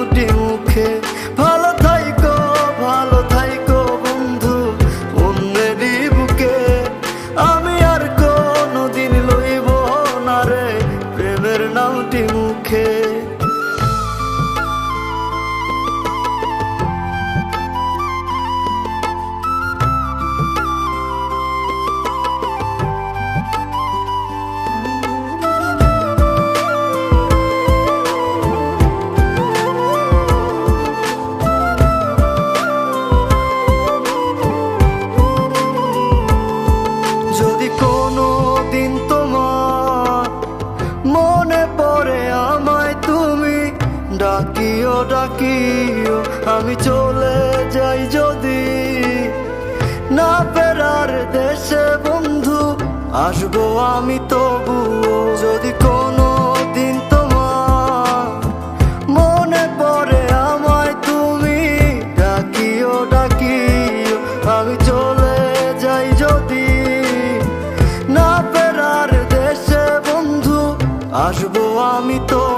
নামটি মুখে ডাকিও ডাকিও, আমি চলে যাই যদি। না ফেরার দেশে বন্ধু, আসব আমি তবুও। যদি কোনো দিন তোমার মনে আমায়, তুমি ডাকিও ডাকিও, আমি চলে যাই যদি। না বন্ধু, আসব আমি তবু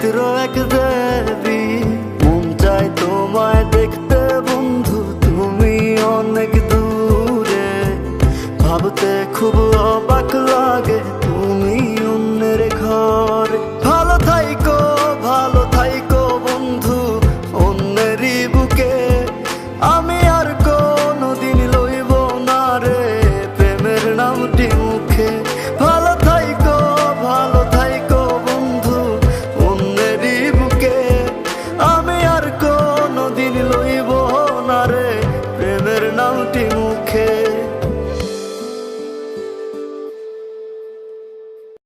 পবিত্র এক দেবী। মন চাই তোমায় দেখতে, বন্ধু, তুমি অনেক দূরে। ভাবতে খুব অবাক লাগে, তুমি অন্যের ঘর।